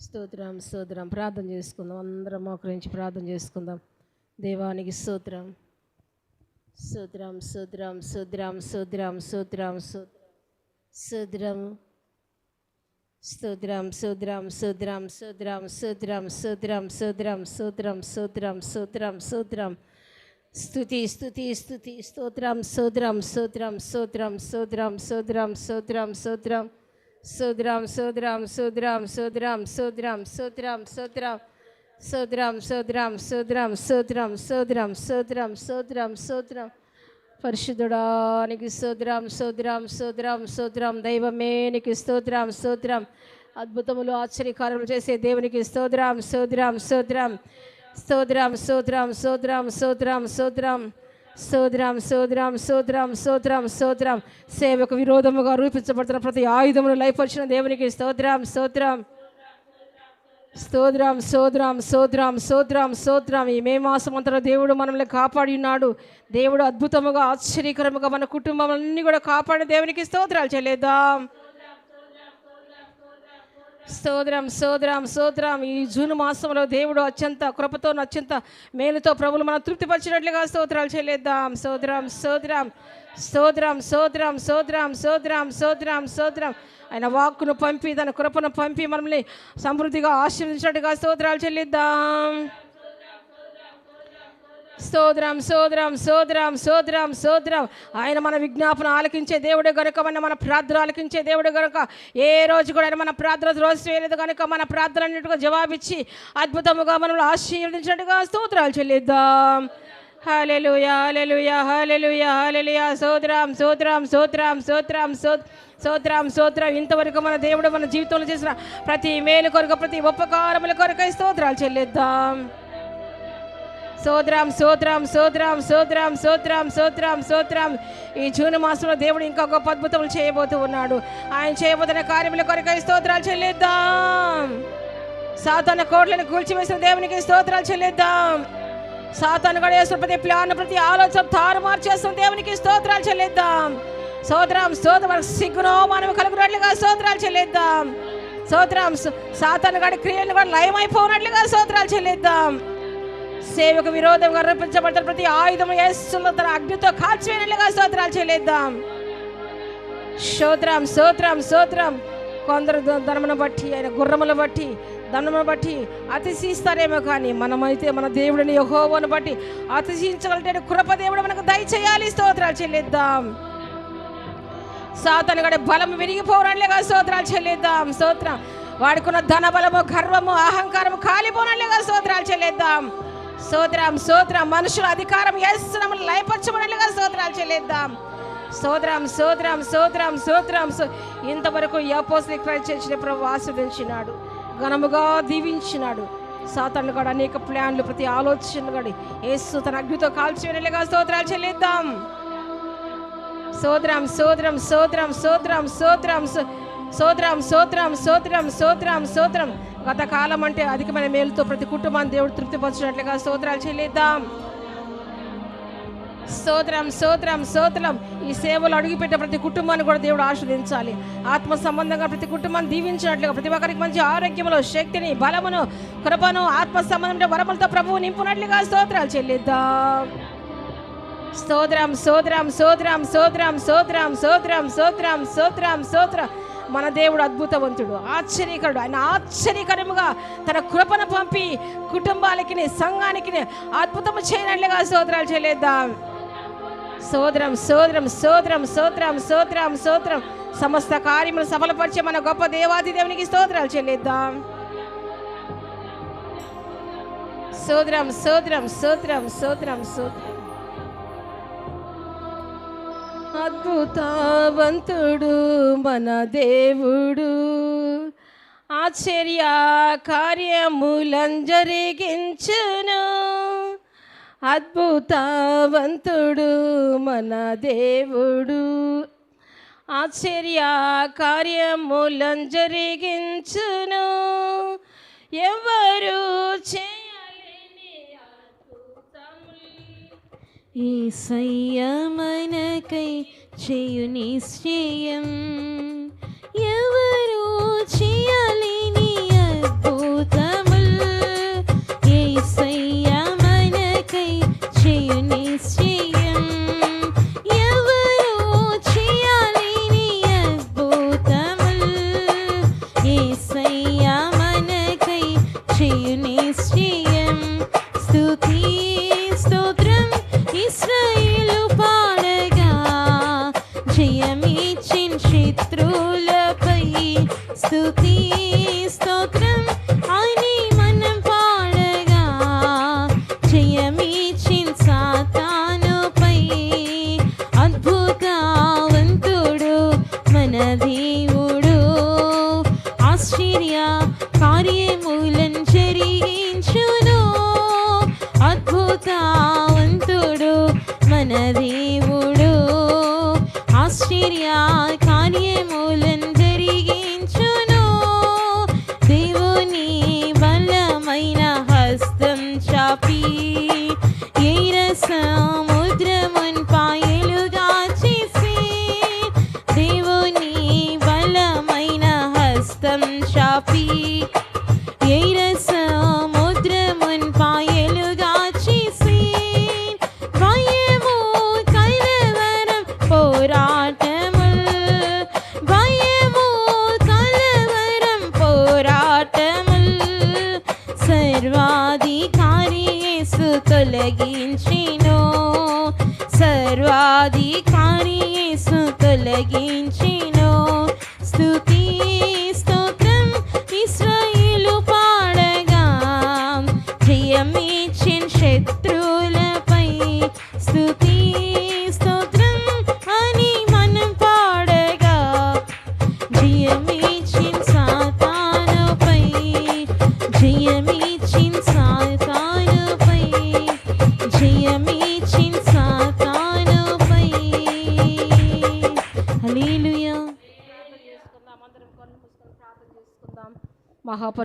స్తోత్రం స్తోత్రం ప్రార్థన చేసుకుందాం అందరం మోకరించి ప్రార్థన చేసుకుందాం దేవానికి స్తోత్రం సూత్రం సూత్రం సూత్రం సూత్రం సూత్రం సూత్రం సూత్రం సూత్రం సూత్రం సూత్రం సూత్రం సూత్రం సూత్రం సూత్రం సూత్రం సూత్రం సూత్రం స్తుతి స్తుతి స్థుతి స్తోత్రం సూత్రం సూత్రం సూత్రం సూత్రం సూత్రం సూత్రం సూత్రం సుద్రం సుద్రం సుద్రం సుద్రం సుద్రం సుద్రం సుద్రం సుద్రం సుద్రం సుద్రం సుద్రం సుద్రం సుద్రం సుద్రం సుద్రం పరిశుద్ధుడానికి సుద్రం సుద్రం సుద్రం సుద్రం దైవమే నీకు స్తోత్రం స్తోత్రం అద్భుతములు ఆశ్చర్యకారములు చేసే దేవునికి స్తోత్రం స్తోత్రం స్తోత్రం స్తోత్రం స్తోత్రం స్తోత్రం స్తోత్రం స్తోత్రం సోదరాం సోదరాం సోదరాం సోదరాం సోదరాం. సేవకు విరోధముగా రూపించబడుతున్న ప్రతి ఆయుధమును లైఫ్ దేవునికి స్తోత్రం స్తోత్రం. స్తోత్రం స్తోత్రం స్తోత్రం స్తోత్రం స్తోత్రం. ఈ మే మాసం దేవుడు మనల్ని కాపాడి ఉన్నాడు. దేవుడు అద్భుతముగా ఆశ్చర్యకరముగా మన కుటుంబం అన్ని కూడా కాపాడిన దేవునికి స్తోత్రాలు చెల్లేద్దాం. స్తోత్రం స్తోత్రం స్తోత్రం ఈ జూన్ మాసంలో దేవుడు అత్యంత కృపతో అత్యంత మేలుతో ప్రభులు మనం తృప్తిపరిచినట్లుగా స్తోత్రాలు చెల్లిద్దాం. స్తోత్రం స్తోత్రం స్తోత్రం స్తోత్రం స్తోత్రం స్తోత్రం స్తోత్రం స్తోత్రం ఆయన వాక్కును పంపి తన కృపను పంపి మనల్ని సమృద్ధిగా ఆశీర్వదించినట్టుగా స్తోత్రాలు చెల్లిద్దాం. సోదరం సోదరం సోదరం సోదరం సోదరం. ఆయన మన విజ్ఞాపన ఆలకించే దేవుడే గనుక మన మన ప్రార్థన ఆలకించే దేవుడే గనుక ఏ రోజు కూడా ఆయన మన ప్రార్థన రోజు చేయలేదు కనుక మన ప్రార్థన అన్నిటిగా జవాబిచ్చి అద్భుతముగా మనల్ని ఆశీర్వదించినట్టుగా స్తోత్రాలు చెల్లిద్దాం. హల్లెలూయా హల్లెలూయా హల్లెలూయా హల్లెలూయా. సోదరం సోదరం సోదరం సోదరం సో సోత్రం సోత్రం ఇంతవరకు మన దేవుడు మన జీవితంలో చేసిన ప్రతి మేలు కొరకు ప్రతి ఉపకారముల కొరకై స్తోత్రాలు చెల్లిద్దాం. సోద్రాం సోద్రాం సోద్రాం సోద్రాం సోద్రాం సోద్రాం సోద్రాం ఈ జూన్ మాసంలో దేవుడు ఇంకా గొప్ప అద్భుతములు చేయబోతూ ఉన్నాడు. ఆయన చేయబోతున్న కార్యముల కొరకై స్తోత్రాలు చెల్లిద్దాం. సాతాన కోట్లను కూల్చివేసిన దేవునికి స్తోత్రాలు చెల్లిద్దాం. సాతాను కూడా వేసిన ప్రతి ప్లాన్ ప్రతి ఆలోచన తారుమారు చేస్తున్న దేవునికి స్తోత్రాలు చెల్లిద్దాం. స్తోత్రం స్తోత్రం సిగ్గునో మనం కలుగునట్లుగా స్తోత్రాలు చెల్లిద్దాం. స్తోత్రం సాతాను గడి క్రియలు కూడా లయమైపోనట్లుగా స్తోత్రాలు చెల్లిద్దాం. సేవకు విరోధంగా రూపించబడుతున్న ప్రతి ఆయుధం యేసులో తన అగ్నితో కాల్చివేనట్లుగా స్తోత్రాలు చెల్లిద్దాం స్తోత్రం స్తోత్రం స్తోత్రం. కొందరు ధనమును బట్టి ఆయన గుర్రములు బట్టి ధనమును బట్టి అతిశీస్తారేమో కానీ మనమైతే మన దేవుడిని యహోవను బట్టి అతిశించగలిగే కృపదేవుడు మనకు దయచేయాలి. స్తోత్రాలు చెల్లిద్దాం సాతను గడి బలం విరిగిపోనట్లుగా స్తోత్రాలు చెల్లిద్దాం స్తోత్రం. వాడుకున్న ధన బలము గర్వము అహంకారము కాలిపోనట్లుగా స్తోత్రాలు చెల్లిద్దాం సోదరం సోదరం మనుషుల అధికారం వేస్తున్నాము లయపరచబడినట్లుగా సోదరాలు చెల్లిద్దాం. సోదరం సోదరం సోదరం సోదరం ఇంతవరకు అపోస్లిక్ క్రైస్ట్ చేసిన ప్రభు ఆస్వాదించినాడు ఘనముగా దీవించినాడు. సాతాను కూడా అనేక ప్లాన్లు ప్రతి ఆలోచనలు కూడా యేసు తన అగ్నితో కాల్చివేనట్లుగా స్తోత్రాలు చెల్లిద్దాం. సోదరం సోదరం సోదరం సోదరం సోదరం సోదరం సోదరం సోదరం సోదరం సోదరం గత కాలం అంటే అధికమైన మేలుతో ప్రతి కుటుంబాన్ని దేవుడు తృప్తిపరచినట్లుగా సోత్రాలు చెల్లిద్దాం సోత్రం సోత్రం సోత్రం ఈ సేవలు అడుగుపెట్టే ప్రతి కుటుంబాన్ని కూడా దేవుడు ఆస్వాదించాలి ఆత్మ సంబంధంగా ప్రతి కుటుంబాన్ని దీవించినట్లుగా ప్రతి ఒక్కరికి మంచి ఆరోగ్యములో శక్తిని బలమును కృపను ఆత్మ సంబంధం వరములతో ప్రభువు నింపునట్లుగా స్తోత్రాలు చెల్లిద్దాం స్తోత్రం సోత్రం సోత్రం సోత్రం స్తోత్రం స్తోత్రం స్తోత్రం స్తోత్రం సోత్రం మన దేవుడు అద్భుతవంతుడు ఆశ్చర్యకరుడు. ఆయన ఆశ్చర్యకరముగా తన కృపను పంపి కుటుంబాలకి సంఘానికి అద్భుతము చేయనట్లుగా సోదరాలు చెల్లిద్దాం. సోదరం సోదరం సోదరం సోదరం సోదరం సోదరం. సమస్త కార్యములు సఫలపరిచే మన గొప్ప దేవాది దేవునికి స్తోత్రాలు చెల్లిద్దాం. సోదరం సోదరం సోదరం సోదరం సోదరం. అద్భుతవంతుడు మన దేవుడు. ఆశ్చర్య కార్యములం జరిగించును అద్భుతవంతుడు మన దేవుడు. ఆశ్చర్య కార్యములం జరిగించును ఎవరు చే అద్భుతములు ఏసయ్యమనకై చేయు నిశ్చయం. ఎవరు చేయలేని అద్భుతం మన దేవుడు ఆశ్చర్యా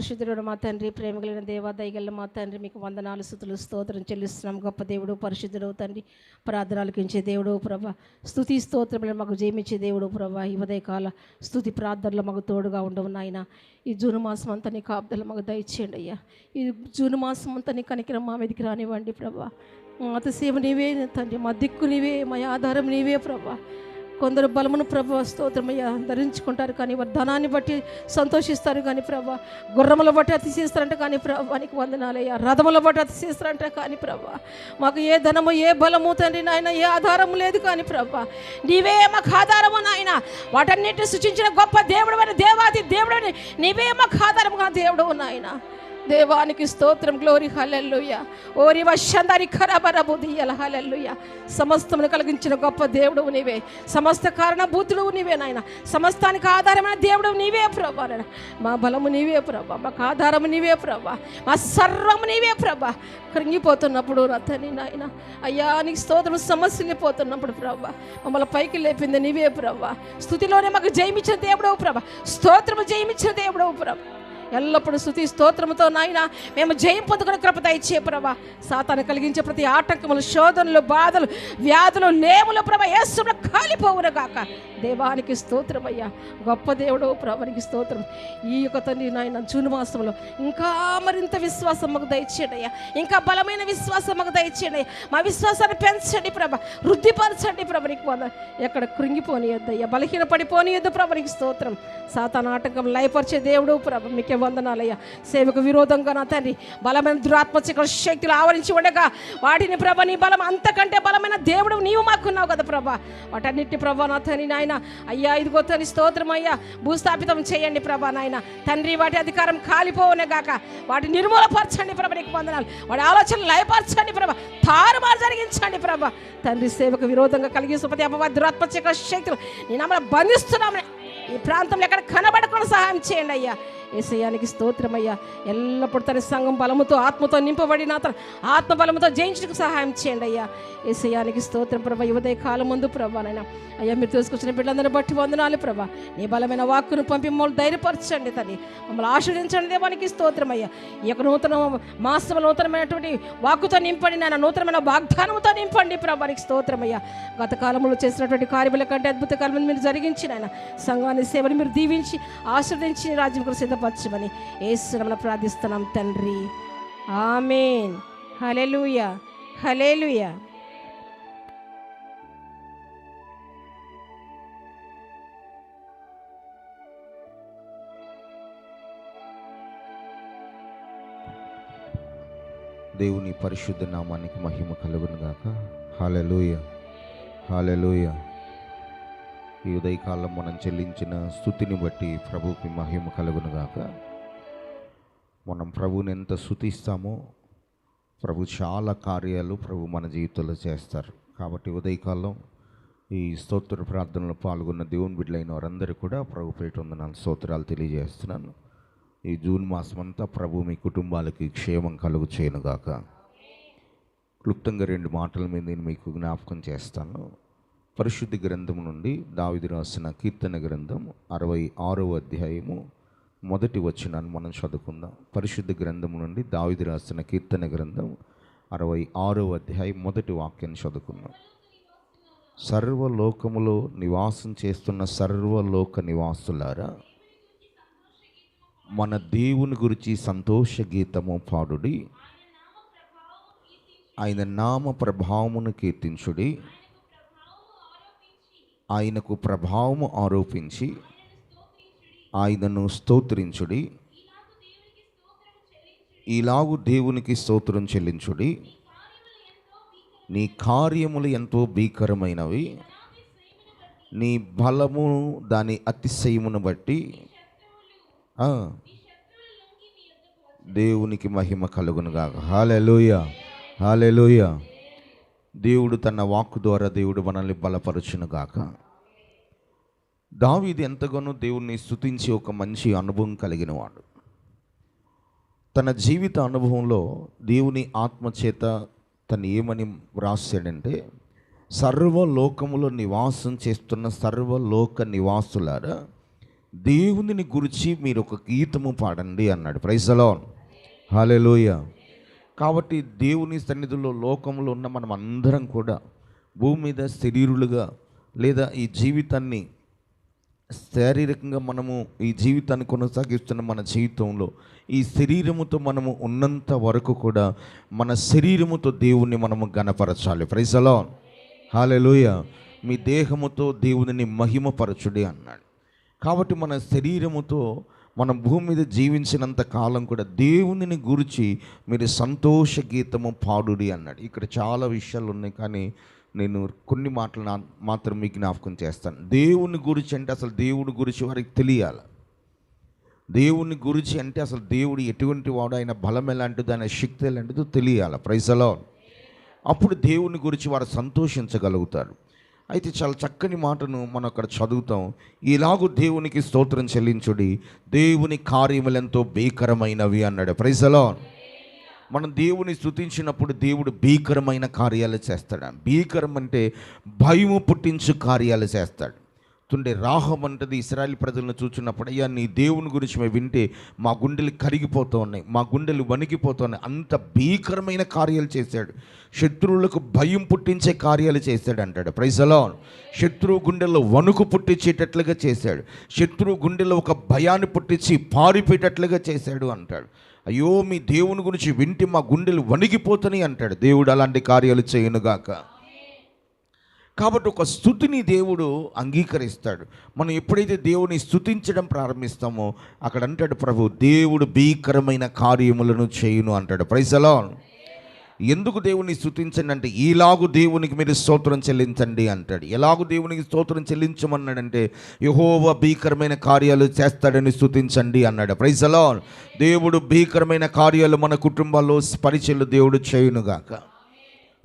పరిశుద్ధుడు మా తండ్రి ప్రేమ కలిగిన దేవ దయగల మా తండ్రి మీకు వందనాలు స్థుతులు స్తోత్రం చెల్లిస్తున్నాం. గొప్ప దేవుడు పరిశుద్ధుడు తండ్రి ప్రార్థనలకు ఇచ్చే దేవుడు ప్రభ. స్థుతి స్తోత్రములు మాకు జయమిచ్చే దేవుడు ప్రభ. ఈ ఉదయకాల స్థుతి ప్రార్థనలు మాకు తోడుగా ఉండవు నాయన. ఈ జూన్ మాసం అంతా నీ కాపుదలు మాకు దయచేయండి అయ్యా. ఈ జూన్ మాసం అంతా నీ కనికరం మా మీదకి రానివ్వండి ప్రభా. మా సేవ నీవే తండ్రి మా దిక్కు నీవే మా ఆధారం నీవే ప్రభా. కొందరు బలమును ప్రభు స్తోత్రమయ్యా ధరించుకుంటారు కానీ వారి ధనాన్ని బట్టి సంతోషిస్తారు కానీ ప్రభా. గుర్రముల బట్టి అతిశిస్తారంట కానీ ప్రభానికి వందనాలయ్యా. రథముల బట్టి అతిశిస్తారంట కానీ ప్రభా. మాకు ఏ ధనము ఏ బలము తండ్రి నాయన ఏ ఆధారము లేదు కానీ ప్రభా. నీవే మాకు ఆధారము నాయన. వాటన్నిటిని సృష్టించిన గొప్ప దేవుడు దేవాది దేవుడు నీవే మాకు ఆధారముగా దేవుడు నాయన. దేవానికి స్తోత్రం గ్లోరి హలెల్లుయ ఓరి వశందరి ఖరాబర బుద్ధియల హలెల్లుయ సమస్తమును కలిగించిన గొప్ప దేవుడు నీవే. సమస్త కారణభూతులు నీవే నాయన. సమస్తానికి ఆధారమైన దేవుడు నీవే ప్రభా నాయన. మా బలము నీవే ప్రభా మాకు ఆధారము నీవే ప్రభా. మా సర్వము నీవే ప్రభా. కృంగిపోతున్నప్పుడు రథని నాయన అయ్యా నీకు స్తోత్రం సమస్యలు పోతున్నప్పుడు ప్రభా. మమ్మల్ని పైకి లేపింది నీవే ప్రభా. స్థుతిలోనే మాకు జయమిచ్చిన దేవుడవు ప్రభా. స్తోత్రము జయమిచ్చిన దేవుడవు ప్రభా. ఎల్లప్పుడూ శృతి స్తోత్రముతో నాయన మేము జయం పొందుకుని కృప దయచే ప్రభా. సాతాను కలిగించే ప్రతి ఆటంకములు శోధనలు బాధలు వ్యాధులు నేములు ప్రభ యేసుడు కాలిపోవును గాక. దేవానికి స్తోత్రమయ్యా గొప్ప దేవుడు ప్రభానికి స్తోత్రం. ఈ యొక్క తండ్రి నాయన జూన్ మాసంలో ఇంకా మరింత విశ్వాసం మాకు దయచేయండి ఇంకా బలమైన విశ్వాసం మాకు దయచేయండి మా విశ్వాసాన్ని పెంచండి ప్రభ. వృద్ధిపరచండి ప్రభునికి వంద. ఎక్కడ కృంగిపోనియద్దయ్యా. బలహీన పడిపోనియద్దు ప్రభునికి స్తోత్రం. సాతాన ఆటంకం లయపరిచే దేవుడు ప్రభ మీకే వందనాలయ్యా. సేవకు విరోధంగా నా తండ్రి బలమైన దురాత్మచక శక్తులు ఆవరించి ఉండగా వాటిని ప్రభ నీ బలం అంతకంటే బలమైన దేవుడు నీవు మాకున్నావు కదా ప్రభా. వాటన్నిటి ప్రభా నా తండ్రి నాయన అయ్యా ఇదిగో తని స్తోత్రం అయ్యా. భూస్థాపితం చేయండి ప్రభా నాయన. తండ్రి వాటి అధికారం కాలిపోవనే గాక. వాటి నిర్మూలపరచండి ప్రభ నీకు వందనాలు. వాడి ఆలోచనలు లయపరచండి ప్రభ. తారుమారు జరిగించండి ప్రభ. తండ్రి సేవకు విరోధంగా కలిగి సుపతి అపవాది దురాత్మచక శక్తులు నేను అమలు బంధిస్తున్నామని ఈ ప్రాంతంలో ఎక్కడ కనబడకుండా సహాయం చేయండి అయ్యా. ఏసయానికి స్తోత్రమయ్యా. ఎల్లప్పుడూ తన సంఘం బలముతో ఆత్మతో నింపబడిన తన ఆత్మ బలముతో జయించడానికి సహాయం చేయండి అయ్యా. ఏసయానికి స్తోత్రం ప్రభా. యువదయ కాలం ముందు ప్రభానైనా అయ్యా మీరు తీసుకొచ్చిన బిడ్డలందరినీ బట్టి వందనాలు ప్రభా. నీ బలమైన వాక్కును పంపి మమ్మల్ని ధైర్యపరచండి తల్లి. మమ్మల్ని ఆశ్రదించండి దేవానికి స్తోత్రం అయ్యా. ఈ యొక్క నూతన మాసం నూతనమైనటువంటి వాక్కుతో నింపండి నాయన. నూతనమైన వాగ్దానంతో నింపండి ప్రభానికి స్తోత్రం అయ్యా. గత కాలంలో చేసినటువంటి కార్యముల కంటే అద్భుత కార్యములు మీరు జరిగించిన ఆయన సంఘాన్ని సేవని మీరు దీవించి ఆశ్రదించి రాజ్యం కూడా సిద్ధపరచమని ఏసునమున ప్రార్థిస్తున్నాం తండ్రి. ఆమెన్. హలెలుయ హలేలుయ దేవుని పరిశుద్ధ నామానికి మహిమ కలుగును గాక హాలెలుయ హాలెలుయ ఈ ఉదయకాలం మనం చెల్లించిన స్థుతిని బట్టి ప్రభుకి మహిమ కలుగునుగాక. మనం ప్రభుని ఎంత స్థుతిస్తామో ప్రభు చాలా కార్యాలు ప్రభు మన జీవితంలో చేస్తారు. కాబట్టి ఉదయకాలం ఈ స్తోత్ర ప్రార్థనలో పాల్గొన్న దేవుని బిడ్డలైన వారందరూ కూడా ప్రభు పేట వందనాలు స్తోత్రాలు తెలియజేస్తున్నాను. ఈ జూన్ మాసం అంతా ప్రభు మీ కుటుంబాలకి క్షేమం కలుగు చేయనుగాక. క్లుప్తంగా రెండు మాటల మీద నేను మీకు జ్ఞాపకం చేస్తాను. పరిశుద్ధి గ్రంథం నుండి దావిది రాసిన కీర్తన గ్రంథం అరవై ఆరవ అధ్యాయము మొదటి వచనాన్ని మనం చదువుకుందాం. పరిశుద్ధ గ్రంథం నుండి దావిది రాసిన కీర్తన గ్రంథం అరవై ఆరవ అధ్యాయం మొదటి వాక్యాన్ని చదువుకుందాం. సర్వలోకములో నివాసం చేస్తున్న సర్వలోక నివాసులారా మన దేవుని గురించి సంతోష గీతము పాడుడి ఆయన నామ ప్రభావమును కీర్తించుడి ఆయనకు ప్రభావము ఆరోపించి ఆయనను స్తోత్రించుడి. ఇలాగు దేవునికి స్తోత్రం చెల్లించుడి. నీ కార్యములు ఎంతో భీకరమైనవి. నీ బలము దాని అతిశయమును బట్టి దేవునికి మహిమ కలుగునుగా హాలెలుయ హాలెలుయ దేవుడు తన వాక్కు ద్వారా దేవుడు మనల్ని బలపరచునుగాక. దావీది ఎంతగానో దేవుణ్ణి స్థుతించి ఒక మంచి అనుభవం కలిగిన వాడు తన జీవిత అనుభవంలో దేవుని ఆత్మచేత తను ఏమని వ్రాసాడంటే సర్వలోకములో నివాసం చేస్తున్న సర్వలోక నివాసులారా దేవునిని గురించి మీరు ఒక గీతము పాడండి అన్నాడు. ప్రైజలో హాలెలోయ కాబట్టి దేవుని సన్నిధిలో లోకంలో ఉన్న మనం అందరం కూడా భూమి మీద శరీరులుగా లేదా ఈ జీవితాన్ని శారీరకంగా మనము ఈ జీవితాన్ని కొనసాగిస్తున్న మన జీవితంలో ఈ శరీరముతో మనము ఉన్నంత వరకు కూడా మన శరీరముతో దేవుణ్ణి మనము గణపరచాలి. ప్రైజలో హాలెలోయ మీ దేహముతో దేవుడిని మహిమపరచుడి అన్నాడు. కాబట్టి మన శరీరముతో మనం భూమి మీద జీవించినంత కాలం కూడా దేవునిని గురించి మీరు సంతోష గీతము పాడుడి అన్నాడు. ఇక్కడ చాలా విషయాలు ఉన్నాయి కానీ నేను కొన్ని మాటలు నా మాత్రం మీకు జ్ఞాపకం చేస్తాను. దేవుని గురించి అంటే అసలు దేవుడి గురించి వారికి తెలియాలి. దేవుని గురించి అంటే అసలు దేవుడు ఎటువంటి వాడు ఆయన బలం ఎలాంటిదో ఆయన శక్తి ఎలాంటిదో తెలియాలి. ప్రైజలో అప్పుడు దేవుని గురించి వారు సంతోషించగలుగుతారు. అయితే చాలా చక్కని మాటను మనం అక్కడ చదువుతాం. ఇలాగూ దేవునికి స్తోత్రం చెల్లించుడి. దేవుని కార్యములు ఎంతో భీకరమైనవి అన్నాడు. ప్రైజలో మనం దేవుని స్తుతించినప్పుడు దేవుడు భీకరమైన కార్యాలు చేస్తాడు? భీకరం అంటే భయము పుట్టించు కార్యాలు చేస్తాడు. తుండే రాహం అంటది ఇస్రాయల్ ప్రజలను చూచున్నప్పుడు అయ్యా నీ దేవుని గురించి మేము వింటే మా గుండెలు కరిగిపోతూ ఉన్నాయి మా గుండెలు వణికిపోతూ ఉన్నాయి. అంత భీకరమైన కార్యాలు చేశాడు. శత్రువులకు భయం పుట్టించే కార్యాలు చేశాడు అంటాడు. ప్రైజలో శత్రువు గుండెల్లో వణుకు పుట్టించేటట్లుగా చేశాడు. శత్రువు గుండెల్లో ఒక భయాన్ని పుట్టించి పారిపోయేటట్లుగా చేశాడు అంటాడు. అయ్యో మీ దేవుని గురించి వింటే మా గుండెలు వణిగిపోతున్నాయి అంటాడు. దేవుడు అలాంటి కార్యాలు చేయనుగాక కాబట్టి ఒక స్థుతిని దేవుడు అంగీకరిస్తాడు. మనం ఎప్పుడైతే దేవుని స్థుతించడం ప్రారంభిస్తామో అక్కడ అంటాడు ప్రభు దేవుడు భీకరమైన కార్యములను చేయును అంటాడు. ప్రైసలో ఎందుకు దేవుని స్థుతించండి అంటే ఈలాగు దేవునికి మీరు స్తోత్రం చెల్లించండి అంటాడు. ఎలాగు దేవునికి స్తోత్రం చెల్లించమన్నాడంటే యహోవ భీకరమైన కార్యాలు చేస్తాడని స్థుతించండి అన్నాడు. ప్రైసలో దేవుడు భీకరమైన కార్యాలు మన కుటుంబాల్లో పరిచయలు దేవుడు చేయునుగాక.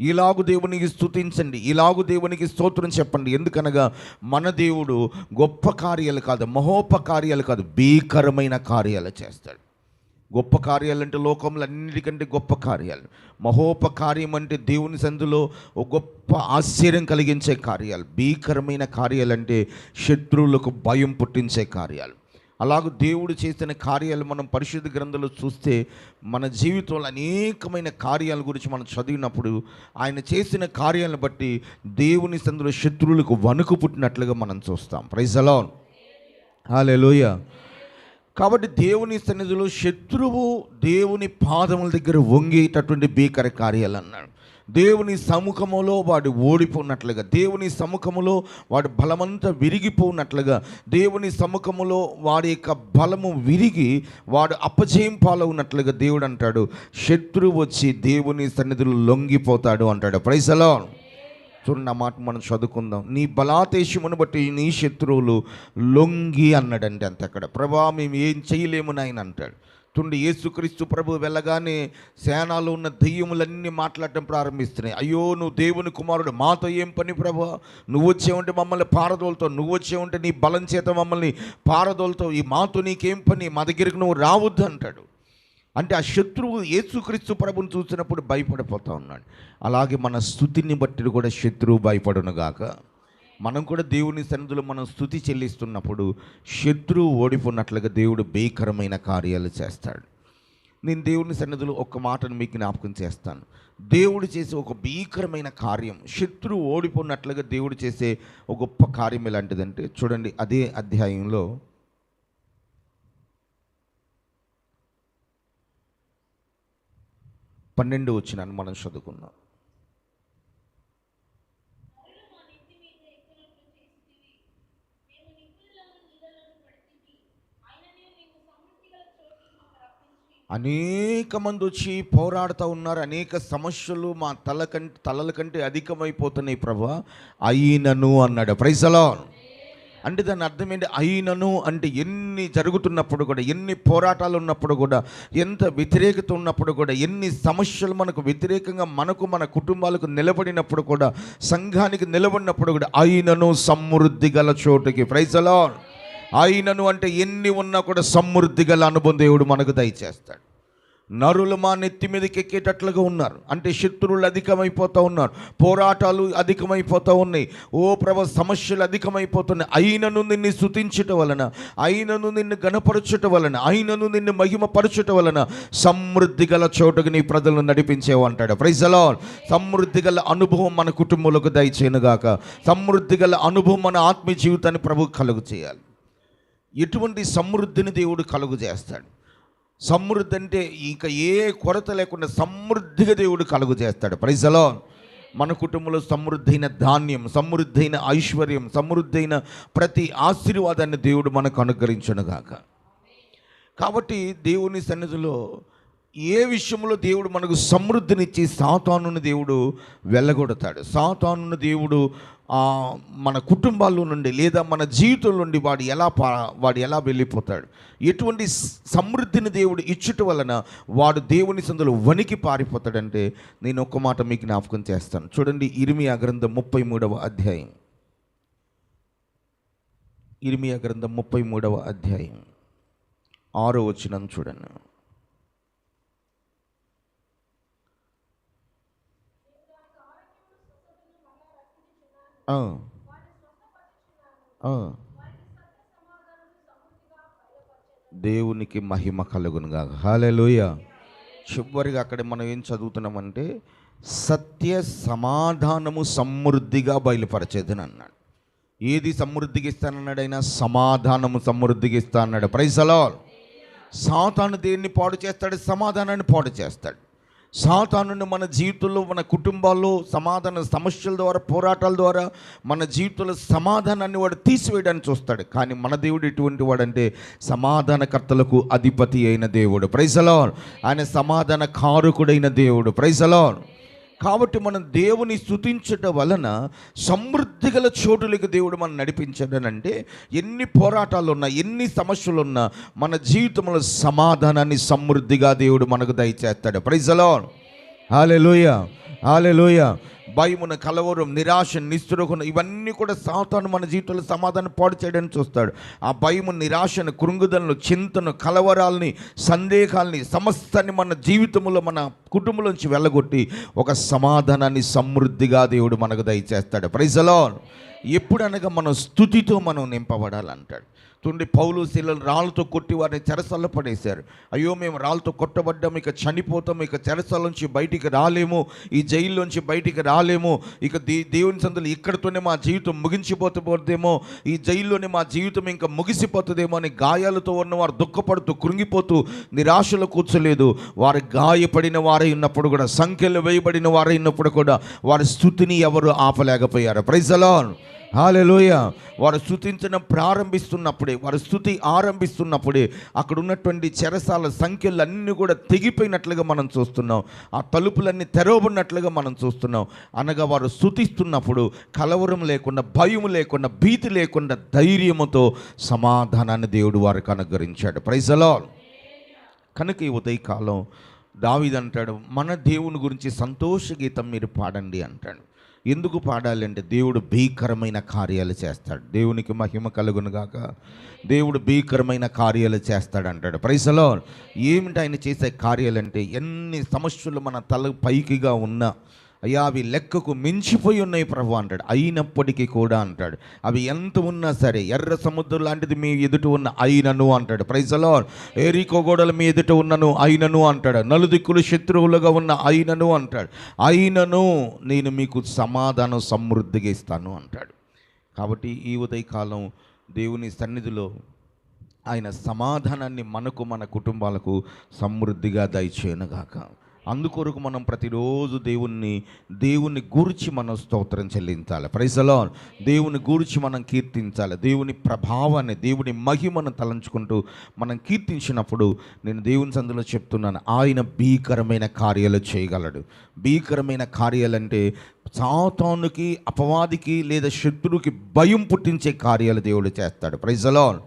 ఇలాగు దేవునికి స్థుతించండి ఇలాగు దేవునికి స్తోత్రం చెప్పండి. ఎందుకనగా మన దేవుడు గొప్ప కార్యాలు కాదు మహోప కార్యాలు కాదు భీకరమైన కార్యాలు చేస్తాడు. గొప్ప కార్యాలు అంటే లోకంలో అన్నిటికంటే గొప్ప కార్యాలు. మహోప కార్యం అంటే దేవుని సందులో ఒక గొప్ప ఆశ్చర్యం కలిగించే కార్యాలు. భీకరమైన కార్యాలు అంటే శత్రువులకు భయం పుట్టించే కార్యాలు. అలాగ దేవుడు చేసిన కార్యాలు మనం పరిశుద్ధ గ్రంథంలో చూస్తే మన జీవితంలో అనేకమైన కార్యాల గురించి మనం చదివినప్పుడు ఆయన చేసిన కార్యాలను బట్టి దేవుని సందులో శత్రువులకు వణుకు పుట్టినట్లుగా మనం చూస్తాం. ప్రైజలో హాలెలూయ కాబట్టి దేవుని సన్నిధిలో శత్రువు దేవుని పాదముల దగ్గర వంగేటటువంటి భీకర కార్యాలు అన్నాడు. దేవుని సముఖములో వాడు ఓడిపోయినట్లుగా దేవుని సముఖములో వాడు బలమంతా విరిగిపోయినట్లుగా దేవుని సముఖములో వాడి యొక్క బలము విరిగి వాడు అపజయం పాలవునట్లుగా దేవుడు అంటాడు. శత్రువు వచ్చి దేవుని సన్నిధిలో లొంగిపోతాడు అంటాడు. ప్రైసలో చూడండి ఆ మాట మనం చదువుకుందాం. నీ బలాతేశమును బట్టి నీ శత్రువులు లొంగి అన్నాడంటే అంత అక్కడ. ప్రభా మేము ఏం చేయలేము నాయన అంటాడు. తుండి యేసుక్రీస్తు ప్రభు వెళ్ళగానే సేనాలు ఉన్న దెయ్యములన్నీ మాట్లాడటం ప్రారంభిస్తున్నాయి. అయ్యో నువ్వు దేవుని కుమారుడు మాతో ఏం పని ప్రభు? నువ్వు వచ్చే ఉంటే మమ్మల్ని పారదోలుతావు నువ్వు వచ్చే ఉంటే నీ బలం చేత మమ్మల్ని పారదోలుతావు ఈ మాతో నీకేం పని? మా దగ్గరికి నువ్వు రావద్దు అంటాడు. అంటే ఆ శత్రువు యేసుక్రీస్తు ప్రభుని చూసినప్పుడు భయపడిపోతా ఉన్నాడు. అలాగే మన స్థుతిని బట్టి కూడా శత్రువు భయపడును గాక. మనం కూడా దేవుని సన్నిధిలో మనం స్థుతి చెల్లిస్తున్నప్పుడు శత్రువు ఓడిపోయినట్లుగా దేవుడు భీకరమైన కార్యాలు చేస్తాడు. నేను దేవుని సన్నిధిలో ఒక్క మాటను మీకు జ్ఞాపకం చేస్తాను. దేవుడు చేసే ఒక భీకరమైన కార్యం శత్రువు ఓడిపోయినట్లుగా దేవుడు చేసే ఒక గొప్ప కార్యం ఎలాంటిదంటే చూడండి అదే అధ్యాయంలో పన్నెండు వచ్చినాను మనం చదువుకున్నాం అనేక మంది వచ్చి పోరాడుతూ ఉన్నారు. అనేక సమస్యలు మా తల కంటే తలల కంటే అధికమైపోతున్నాయి ప్రభా. అయినను అన్నాడు. ప్రైజలో అంటే దాని అర్థం ఏంటి? అయినను అంటే ఎన్ని జరుగుతున్నప్పుడు కూడా ఎన్ని పోరాటాలు ఉన్నప్పుడు కూడా ఎంత వ్యతిరేకత ఉన్నప్పుడు కూడా ఎన్ని సమస్యలు మనకు వ్యతిరేకంగా మనకు మన కుటుంబాలకు నిలబడినప్పుడు కూడా సంఘానికి నిలబడినప్పుడు కూడా అయినను సమృద్ధి గల చోటుకి. ప్రైజలో ఆయనను అంటే ఎన్ని ఉన్నా కూడా సమృద్ధి గల అనుభవం దేవుడు మనకు దయచేస్తాడు. నరులు మా నెత్తి మీదకి ఎక్కేటట్లుగా ఉన్నారు. అంటే శత్రువులు అధికమైపోతూ ఉన్నారు. పోరాటాలు అధికమైపోతూ ఉన్నాయి. ఓ ప్రభ సమస్యలు అధికమైపోతున్నాయి. అయినను నిన్ను స్థుతించట వలన అయినను నిన్ను గణపరచుట వలన అయినను నిన్ను మహిమపరచుట వలన సమృద్ధి గల చోటుకు నీ ప్రజలను నడిపించేవంటాడు ప్రైజలో సమృద్ధి గల అనుభవం మన కుటుంబంలోకి దయచేయనుగాక. సమృద్ధి గల అనుభవం మన ఆత్మీయ జీవితాన్ని ప్రభు కలుగు చేయాలి. ఎటువంటి సమృద్ధిని దేవుడు కలుగు చేస్తాడు? సమృద్ధి అంటే ఇంకా ఏ కొరత లేకుండా సమృద్ధిగా దేవుడు కలుగు చేస్తాడు. ప్రైజలో మన కుటుంబంలో సమృద్ధైన ధాన్యం సమృద్ధైన ఐశ్వర్యం సమృద్ధైన ప్రతి ఆశీర్వాదాన్ని దేవుడు మనకు అనుగ్రహించునుగాక. కాబట్టి దేవుని సన్నిధిలో ఏ విషయంలో దేవుడు మనకు సమృద్ధినిచ్చి సాతానుని దేవుడు వెళ్ళగొడతాడు? సాతానుని దేవుడు మన కుటుంబాల్లో నుండి లేదా మన జీవితం నుండి వాడు ఎలా పా వాడు ఎలా వెళ్ళిపోతాడు? ఎటువంటి సమృద్ధిని దేవుడు ఇచ్చుట వలన వాడు దేవుని సందులో వణికి పారిపోతాడంటే నేను ఒక్క మాట మీకు జ్ఞాపకం చేస్తాను. చూడండి ఇరిమి గ్రంథం ముప్పై మూడవ అధ్యాయం. ఇరిమి గ్రంథం ముప్పై మూడవ అధ్యాయం. ఆరో వచ్చినాను చూడండి. దేవునికి మహిమ కలుగునుగా హాలెలూయ చివరిగా అక్కడ మనం ఏం చదువుతున్నామంటే సత్య సమాధానము సమృద్ధిగా బయలుపరచేదని అన్నాడు. ఏది సమృద్ధికి ఇస్తానన్నాడు సమాధానము సమృద్ధికి ఇస్తా అన్నాడు ప్రైసలో సాతాను దేన్ని పాడు చేస్తాడు? సమాధానాన్ని పాడు చేస్తాడు. సాతానుని మన జీవితంలో మన కుటుంబాల్లో సమాధాన సమస్యల ద్వారా పోరాటాల ద్వారా మన జీవితంలో సమాధానాన్ని వాడు తీసివేయడానికి చూస్తాడు. కానీ మన దేవుడు ఎటువంటి వాడంటే సమాధానకర్తలకు అధిపతి అయిన దేవుడు. ప్రైజలో ఆయన సమాధాన కారుకుడైన దేవుడు. ప్రైజలో కాబట్టి మనం దేవుని స్థుతించటం వలన సమృద్ధి గల చోటులకు దేవుడు మనం నడిపించడనంటే ఎన్ని పోరాటాలు ఉన్నా ఎన్ని సమస్యలు ఉన్నా మన జీవితంలో సమాధానాన్ని సమృద్ధిగా దేవుడు మనకు దయచేస్తాడు. ప్రైజలో హాలెలూయ ఆలెలోయ భయమున కలవరం నిరాశ నిస్సురకును ఇవన్నీ కూడా సాతాను మన జీవితంలో సమాధానం పాడు చేయడానికి చూస్తాడు. ఆ భయము నిరాశను కృంగుదలను చింతను కలవరాల్ని సందేహాల్ని సమస్తాన్ని మన జీవితంలో మన కుటుంబంలోంచి వెళ్ళగొట్టి ఒక సమాధానాన్ని సమృద్ధిగా దేవుడు మనకు దయచేస్తాడు. ప్రైజలో ఎప్పుడనగా మనం స్థుతితో మనం నింపబడాలంటాడు. తుండి పౌలు శీలను రాళ్ళతో కొట్టి వారిని చెరసల్ల పడేశారు. అయ్యో మేము రాళ్ళతో కొట్టబడ్డాం ఇక చనిపోతాం ఇక చెరసల నుంచి బయటికి రాలేము ఈ జైల్లోంచి బయటికి రాలేము ఇక దే దేవుని సందులు ఇక్కడతోనే మా జీవితం ముగించిపోతుందేమో ఈ జైల్లోనే మా జీవితం ఇంకా ముగిసిపోతుందేమో అని గాయాలతో ఉన్నవారు దుఃఖపడుతూ కృంగిపోతూ నిరాశలో కూర్చోలేదు. వారు గాయపడిన వారై ఉన్నప్పుడు కూడా సంఖ్యలు వేయబడిన వారై ఉన్నప్పుడు కూడా వారి స్థుతిని ఎవరు ఆపలేకపోయారు. ప్రైజలాన్ హాలెలోయ. వారు స్థుతించడం ప్రారంభిస్తున్నప్పుడే వారు స్థుతి ఆరంభిస్తున్నప్పుడే అక్కడ ఉన్నటువంటి చెరసాల సంఖ్యలు అన్నీ కూడా తెగిపోయినట్లుగా మనం చూస్తున్నాం. ఆ తలుపులన్నీ తెరవబడినట్లుగా మనం చూస్తున్నాం. అనగా వారు స్థుతిస్తున్నప్పుడు కలవరం లేకుండా భయం లేకుండా భీతి లేకుండా ధైర్యముతో సమాధానాన్ని దేవుడు వారికి అనుగ్రహించాడు. ప్రైజలో కనుక ఈ ఉదయకాలం దావిదంటాడు మన దేవుని గురించి సంతోష గీతం మీరు పాడండి అంటాడు. ఎందుకు పాడాలంటే దేవుడు భీకరమైన కార్యాలు చేస్తాడు. దేవునికి మహిమ కలుగునుగాక దేవుడు భీకరమైన కార్యాలు చేస్తాడు అంటాడు. ప్రైసలో ఏమిటి ఆయన చేసే కార్యాలంటే ఎన్ని సమస్యలు మన తల పైకిగా ఉన్నా అయ్యా అవి లెక్కకు మించిపోయి ఉన్నాయి ప్రభు అంటాడు. అయినప్పటికీ కూడా అంటాడు. అవి ఎంత ఉన్నా సరే ఎర్ర సముద్రం లాంటిది మీ ఎదుట ఉన్న అయినను అంటాడు. ప్రైజలో ఏరికో గోడలు మీ ఎదుట ఉన్నను అయినను అంటాడు. నలుదిక్కులు శత్రువులుగా ఉన్న అయినను అంటాడు. అయినను నేను మీకు సమాధానం సమృద్ధిగా ఇస్తాను అంటాడు. కాబట్టి ఈ ఉదయకాలం దేవుని సన్నిధిలో ఆయన సమాధానాన్ని మనకు మన కుటుంబాలకు సమృద్ధిగా దయచేయనుగాక అందుకొరకు మనం ప్రతిరోజు దేవుణ్ణి దేవుని గూర్చి మనం స్తోత్రం చెల్లించాలి. ప్రైజలో దేవుని గూర్చి మనం కీర్తించాలి. దేవుని ప్రభావాన్ని దేవుని మహిమను తలంచుకుంటూ మనం కీర్తించినప్పుడు నేను దేవుని సందులో చెప్తున్నాను. ఆయన భీకరమైన కార్యాలు చేయగలడు. భీకరమైన కార్యాలంటే సాతానుకి అపవాదికి లేదా శత్రువుకి భయం పుట్టించే కార్యాలు దేవుడు చేస్తాడు. ప్రైజలో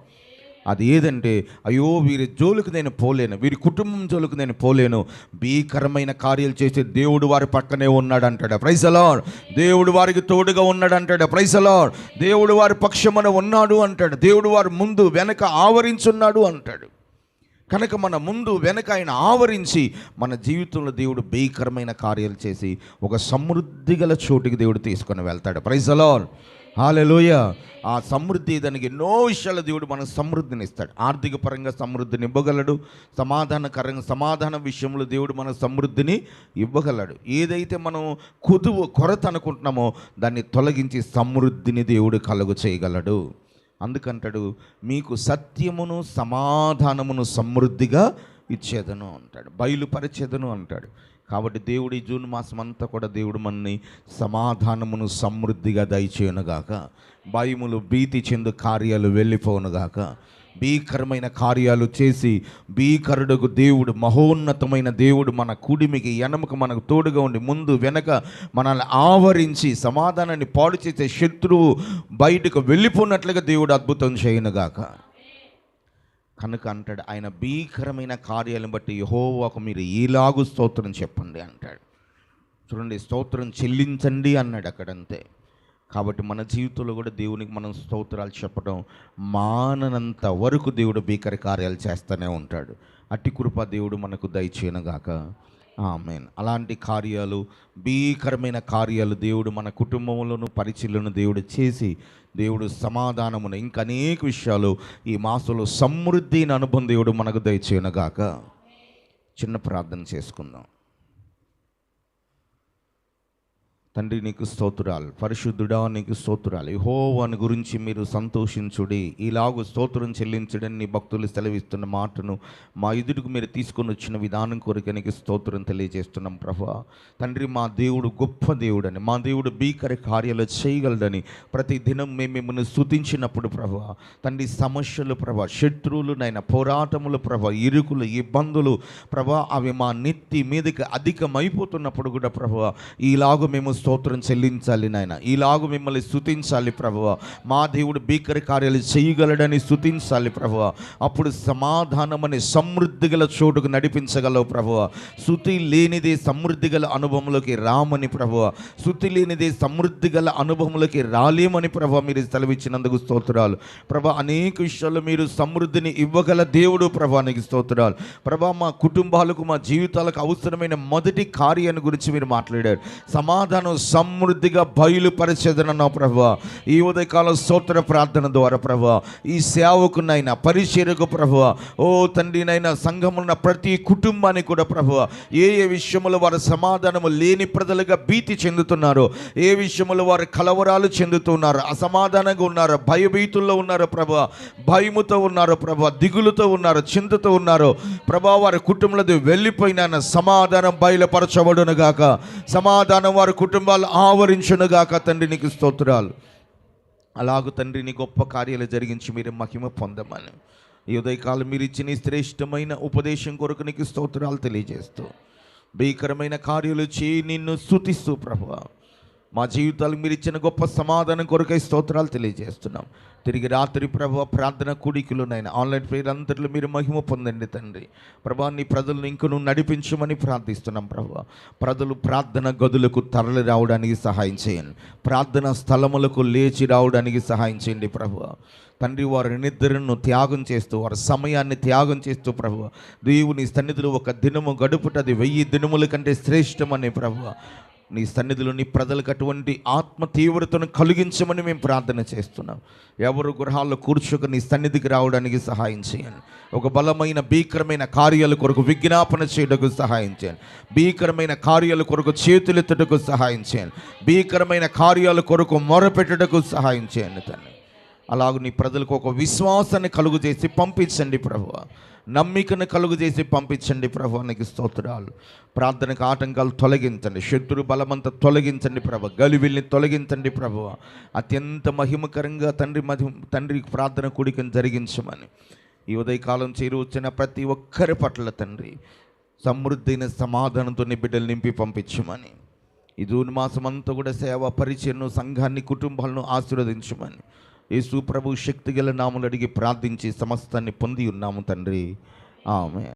అది ఏదంటే అయ్యో వీరి జోలికి నేను పోలేను వీరి కుటుంబం జోలికి నేను పోలేను. భీకరమైన కార్యాలు చేసే దేవుడు వారి పక్కనే ఉన్నాడు అంటాడు ప్రైసలాడ్ దేవుడు వారికి తోడుగా ఉన్నాడు అంటాడు ప్రైసలాడ్ దేవుడు వారి పక్షమున ఉన్నాడు అంటాడు. దేవుడు వారి ముందు వెనక ఆవరించున్నాడు అంటాడు. కనుక మన ముందు వెనక ఆయన ఆవరించి మన జీవితంలో దేవుడు భీకరమైన కార్యాలు చేసి ఒక సమృద్ధి గల చోటుకి దేవుడు తీసుకొని వెళ్తాడు. ప్రైజలాల్ హాలలోయ. ఆ సమృద్ధి దానికి ఎన్నో విషయాల దేవుడు మనకు సమృద్ధిని ఇస్తాడు ఆర్థిక పరంగా సమృద్ధిని ఇవ్వగలడు. సమాధానకరంగా సమాధాన విషయంలో దేవుడు మన సమృద్ధిని ఇవ్వగలడు. ఏదైతే మనం కుదువు కొరత అనుకుంటున్నామో దాన్ని తొలగించి సమృద్ధిని దేవుడు కలుగు చేయగలడు. అందుకంటాడు మీకు సత్యమును సమాధానమును సమృద్ధిగా ఇచ్చేదను అంటాడు. బయలుపరిచేదను అంటాడు. కాబట్టి దేవుడి జూన్ మాసం అంతా కూడా దేవుడు మనని సమాధానమును సమృద్ధిగా దయచేయనుగాక. భయములు భీతి చెందు కార్యాలు వెళ్ళిపోనుగాక. భీకరమైన కార్యాలు చేసి భీకరుడుకు దేవుడు మహోన్నతమైన దేవుడు మన కుడిమికి ఎనమకు మనకు తోడుగా ఉండి ముందు వెనక మనల్ని ఆవరించి సమాధానాన్ని పాడు చేసే శత్రువు బయటకు వెళ్ళిపోయినట్లుగా దేవుడు అద్భుతం చేయనుగాక. కనుక అంటాడు ఆయన భీకరమైన కార్యాలను బట్టి యహోవాకు మీరు ఈలాగు స్తోత్రం చెప్పండి అంటాడు. చూడండి స్తోత్రం చెల్లించండి అన్నాడు అక్కడంతే. కాబట్టి మన జీవితంలో కూడా దేవునికి మనం స్తోత్రాలు చెప్పడం మాననంత వరకు దేవుడు భీకర కార్యాలు చేస్తూనే ఉంటాడు. అట్టి కృప దేవుడు మనకు దయచేయనుగాక ఆమెన్. అలాంటి కార్యాలు భీకరమైన కార్యాలు దేవుడు మన కుటుంబంలోను పరిచయలను దేవుడు చేసి దేవుడు సమాధానమును ఇంకా అనేక విషయాలు ఈ మాసంలో సమృద్ధిని అనుభవం దేవుడు మనకు దయచేయనుగాక. చిన్న ప్రార్థన చేసుకుందాం. తండ్రి నీకు స్తోత్రాలు. పరిశుద్ధుడా నీకు స్తోత్రాలు. యెహోవాని గురించి మీరు సంతోషించుడి. ఇలాగూ స్తోత్రం చెల్లించడని నీ భక్తులు సెలవిస్తున్న మాటను మా ఎదుటికి మీరు తీసుకొని వచ్చిన విధానం కొరకు నీకు స్తోత్రం తెలియజేస్తున్నాం ప్రభా. తండ్రి మా దేవుడు గొప్ప దేవుడని మా దేవుడు భీకర కార్యాలు చేయగలడని ప్రతి దినం మేము మిమ్మల్ని స్తుతించినప్పుడు ప్రభా తండ్రి సమస్యలు ప్రభా శత్రువులు నైనా పోరాటములు ప్రభా ఇరుకులు ఇబ్బందులు ప్రభా అవి మా నెత్తి మీదకి అధికమైపోతున్నప్పుడు కూడా ప్రభా ఈలాగు మేము స్తోత్రం చెల్లించాలి నాయన. ఈలాగు మిమ్మల్ని స్తుతించాలి ప్రభువ. మా దేవుడు భీకర కార్యాలు చేయగలడని స్తుతించాలి ప్రభువ. అప్పుడు సమాధానమని సమృద్ధి గల చోటుకు నడిపించగలవు ప్రభువ. శృతి లేనిదే సమృద్ధి గల అనుభవంలోకి రామని ప్రభువ. శృతి లేనిదే సమృద్ధి గల అనుభవంలోకి రాలేమని ప్రభు మీరు సెలవిచ్చినందుకు స్తోత్రాలు. ప్రభా అనేక విషయాల్లో మీరు సమృద్ధిని ఇవ్వగల దేవుడు ప్రభానికి స్తోత్రాలు. ప్రభా మా కుటుంబాలకు మా జీవితాలకు అవసరమైన మొదటి కార్యాన్ని గురించి మీరు మాట్లాడారు. సమాధానం సమృద్ధిగా బయలుపరిచేదనన్నా ప్రభా. ఈ ఉదయకాల స్తోత్ర ప్రార్థన ద్వారా ప్రభు. ఈ సేవకునైనా పరిశీలకు ప్రభా. ఓ తండ్రినైనా సంఘమున్న ప్రతి కుటుంబానికి కూడా ప్రభు. ఏ ఏ విషయంలో వారు సమాధానము లేని ప్రజలుగా భీతి చెందుతున్నారు ఏ విషయములో వారు కలవరాలు చెందుతున్నారు అసమాధానంగా ఉన్నారు భయభీతుల్లో ఉన్నారు ప్రభు. భయముతో ఉన్నారు ప్రభా దిగులుతో ఉన్నారు చింతతో ఉన్నారు. ప్రభా వారి కుటుంబంలో వెళ్ళిపోయిన సమాధానం బయలుపరచబడును గాక సమాధానం వారి కుటుంబాలు ఆవరించునుగాక తండ్రి నీకు స్తోత్రాలు. అలాగ తండ్రి నీ గొప్ప కార్యాలు జరిగించి మీరు మహిమ పొందమని. ఈ ఉదయకాలం మీరు ఇచ్చిన శ్రేష్టమైన ఉపదేశం కొరకు నీకు స్తోత్రాలు తెలియజేస్తూ భీకరమైన కార్యాలు చేయి నిన్ను స్థుతిస్తూ ప్రభావం. మా జీవితాలు మీరు ఇచ్చిన గొప్ప సమాధానం కొరకై స్తోత్రాలు తెలియజేస్తున్నాం. తిరిగి రాత్రి ప్రభు ప్రార్థన కూడికలునైనా ఆన్లైన్ ప్రేయర్ మీరు మహిమ పొందండి తండ్రి. ప్రభా నీ ప్రజలను ఇంకను నడిపించమని ప్రార్థిస్తున్నాం ప్రభు. ప్రజలు ప్రార్థన గదులకు తరలి రావడానికి సహాయం చేయండి. ప్రార్థన స్థలములకు లేచి రావడానికి సహాయం చేయండి ప్రభు. తండ్రి వారి నిద్రను త్యాగం చేస్తూ వారి సమయాన్ని త్యాగం చేస్తూ ప్రభు. దేవుని సన్నిధిలో ఒక దినము గడుపుటది వెయ్యి దినముల కంటే శ్రేష్టమని ప్రభు. నీ సన్నిధిలో నీ ప్రజలకు అటువంటి ఆత్మ తీవ్రతను కలిగించమని మేము ప్రార్థన చేస్తున్నాం. ఎవరు గృహాల్లో కూర్చోక నీ సన్నిధికి రావడానికి సహాయం చేయండి. ఒక బలమైన భీకరమైన కార్యాల కొరకు విజ్ఞాపన చేయటకు సహాయం చేయండి. భీకరమైన కార్యాల కొరకు చేతులెత్తుటకు సహాయం చేయండి. భీకరమైన కార్యాల కొరకు మొరపెట్టుటకు సహాయం చేయండి తను అలాగ నీ ప్రజలకు ఒక విశ్వాసాన్ని కలుగు చేసి పంపించండి ప్రభు నమ్మికను కలుగు చేసి పంపించండి ప్రభు నీకు స్తోత్రాలు. ప్రార్థనకు ఆటంకాలు తొలగించండి శత్రు బలమంతా తొలగించండి ప్రభు గలివిల్ని తొలగించండి ప్రభు. అత్యంత మహిమకరంగా తండ్రి మధి తండ్రి ప్రార్థన కూడికను జరిగించమని. ఈ ఉదయకాలం చేరువచ్చిన ప్రతి ఒక్కరి పట్ల తండ్రి సమృద్ధైన సమాధానంతో నీ బిడ్డలు నింపి పంపించమని. ఈ జూన్ మాసం అంతా కూడా సేవ పరిచయను సంఘాన్ని కుటుంబాలను ఆశీర్వదించమని. యేసు ప్రభు శక్తి గల నాములు అడిగి ప్రార్థించి సమస్తాన్ని పొంది ఉన్నాము తండ్రి. ఆమె